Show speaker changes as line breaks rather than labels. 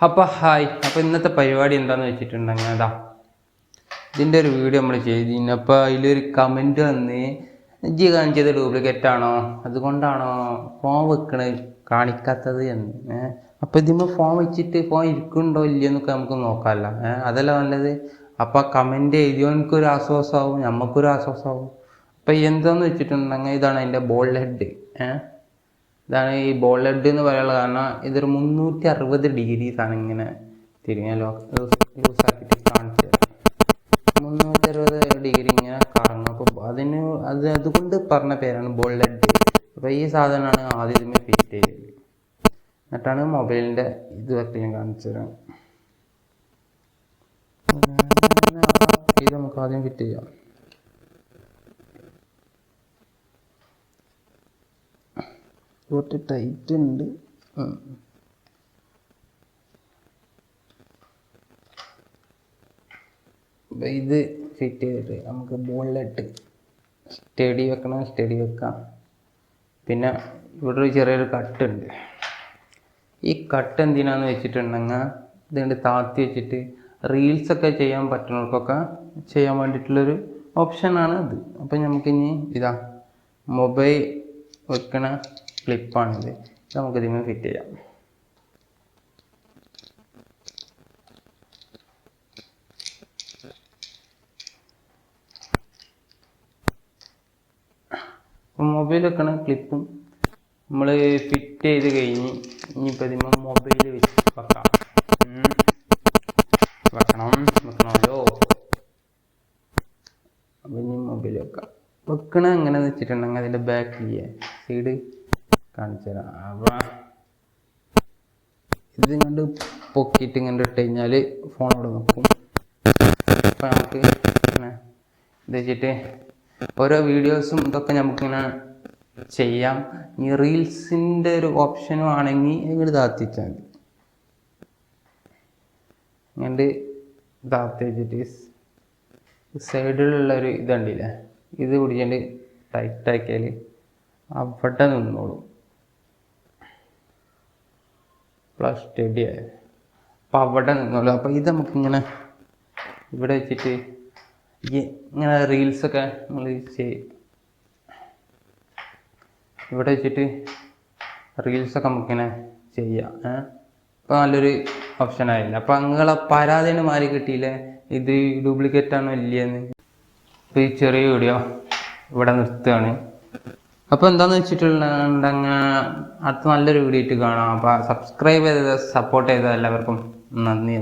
അപ്പോൾ ഹായ്. അപ്പോൾ ഇന്നത്തെ പരിപാടി എന്താണെന്ന് വെച്ചിട്ടുണ്ടെങ്കിൽ അതാ ഇതിന്റെ ഒരു വീഡിയോ നമ്മൾ ചെയ്തു അപ്പോൾ അതിലൊരു കമന്റ് വന്ന് ജി കാണിച്ചത് ഡ്യൂപ്ലിക്കേറ്റ് ആണോ? അതുകൊണ്ടാണോ ഫോം വെക്കണ കാണിക്കാത്തത് എന്ന്. ഏഹ് അപ്പോൾ ഇതിമ്മ ഫോൺ വെച്ചിട്ട് ഫോൺ ഇരിക്കുന്നുണ്ടോ ഇല്ലയെന്നൊക്കെ നമുക്ക് നോക്കാമല്ലോ. അതല്ല നല്ലത്. അപ്പോൾ കമന്റ് എഴുതിയവനക്കൊരു ആശ്വാസമാവും നമുക്കൊരു ആശ്വാസമാവും അപ്പോൾ എന്താന്ന് വെച്ചിട്ടുണ്ടെങ്കിൽ ഇതാണ് അതിന്റെ ബോൾ ഹെഡ് ഏഹ് ഇതാണ് ഈ ബോൾ ഹെഡ് എന്ന് പറയാനുള്ള കാരണം. ഇതൊരു മുന്നൂറ്റി അറുപത് ഡിഗ്രീസാണ് ഇങ്ങനെ തിരിഞ്ഞാലോ യൂസ് ആക്കിയിട്ട് കാണിച്ചത് മുന്നൂറ്റി അറുപത് ഡിഗ്രി ഇങ്ങനെ കറങ്ങും. അപ്പോൾ അതിന് അത് അതുകൊണ്ട് പറഞ്ഞ പേരാണ് ബോൾ ഹെഡ് അപ്പോൾ ഈ സാധനമാണ് ആദ്യം ഇതിന്മേൽ ഫിറ്റ് ചെയ്തത്. എന്നിട്ടാണ് മൊബൈലിന്റെ ഇത് വെച്ച് ഞാൻ കാണിച്ചത് ഇത് നമുക്ക് ആദ്യം ഫിറ്റ് ചെയ്യാം. കുറച്ച് ടൈറ്റ് ഉണ്ട്. ഇത് ഫിറ്റ് ചെയ്തിട്ട് നമുക്ക് ബോളിലിട്ട് സ്റ്റഡി വെക്കണം സ്റ്റഡി വെക്കാം. പിന്നെ ഇവിടെ ഒരു ചെറിയൊരു കട്ടുണ്ട് ഈ കട്ട് എന്തിനാന്ന് വെച്ചിട്ടുണ്ടെങ്കിൽ ഇതുകൊണ്ട് താത്തി വെച്ചിട്ട് റീൽസൊക്കെ ചെയ്യാൻ പറ്റുന്നവർക്കൊക്കെ ചെയ്യാൻ വേണ്ടിയിട്ടുള്ളൊരു ഓപ്ഷനാണ് ഇത് അപ്പം നമുക്കിനി ഇതാ മൊബൈൽ വെക്കണ ക്ലിപ്പാണിത് ഇത് നമുക്ക് ഇതിന് ഫിറ്റ് ചെയ്യാം. മൊബൈൽ വെക്കണ ക്ലിപ്പും നമ്മൾ ഫിറ്റ് ചെയ്ത് കഴിഞ്ഞ് ഇനിയിപ്പോൾ ഇതിന് മൊബൈൽ വെച്ച് വെക്കാം. വെക്കണം. വെക്കണമല്ലോ. അപ്പം ഇനി മൊബൈൽ വെക്കാം. വെക്കണ എങ്ങനെയാണെന്ന് വെച്ചിട്ടുണ്ടെങ്കിൽ അതിന്റെ ബാക്കിൽ സൈഡ് കാണിച്ചു തരാം. അപ്പം ഇത് കണ്ട് പൊക്കിയിട്ട് ഇങ്ങനെ ഇട്ട് കഴിഞ്ഞാൽ ഫോൺ നോക്കും അപ്പം നമുക്ക് ഇങ്ങനെ ഇത് വെച്ചിട്ട് ഓരോ വീഡിയോസും ഇതൊക്കെ നമുക്കിങ്ങനെ ചെയ്യാം. ഈ റീൽസിന്റെ ഒരു ഓപ്ഷനും ആണെങ്കിൽ ഇങ്ങോട്ട് താത്തിച്ചാൽ മതി. ഇങ്ങോട്ട് താത്തി വെച്ചിട്ട് സൈഡിലുള്ള ഒരു ഇതുണ്ടല്ലേ? ഇത് പിടിച്ചിട്ട് ടൈറ്റ് ആക്കിയാൽ അവിടെ നിന്നോളും. പ്ലസ് സ്റ്റഡി ആയത് അപ്പോൾ അവിടെ നിന്നല്ലോ. അപ്പോൾ ഇത് നമുക്കിങ്ങനെ ഇവിടെ വെച്ചിട്ട് ഇങ്ങനെ റീൽസൊക്കെ നമ്മൾ ചെയ്യും ഇവിടെ വെച്ചിട്ട് റീൽസൊക്കെ നമുക്കിങ്ങനെ ചെയ്യാം. അപ്പോൾ നല്ലൊരു ഓപ്ഷൻ ആയില്ല? അപ്പോൾ നിങ്ങളെ പരാതിന് മാറി കിട്ടിയില്ലേ? ഇത് ഡ്യൂപ്ലിക്കേറ്റ് ആണോ ഇല്ലയെന്ന് അപ്പോൾ ഈ ചെറിയ വീഡിയോ ഇവിടെ നിർത്തുകയാണ്. അപ്പോൾ എന്താണെന്ന് വെച്ചിട്ടുണ്ടെങ്കിൽ അടുത്ത നല്ലൊരു വീഡിയോ ആയിട്ട് കാണാം. അപ്പോൾ സബ്സ്ക്രൈബ് ചെയ്ത് സപ്പോർട്ട് ചെയ്ത എല്ലാവർക്കും നന്ദി.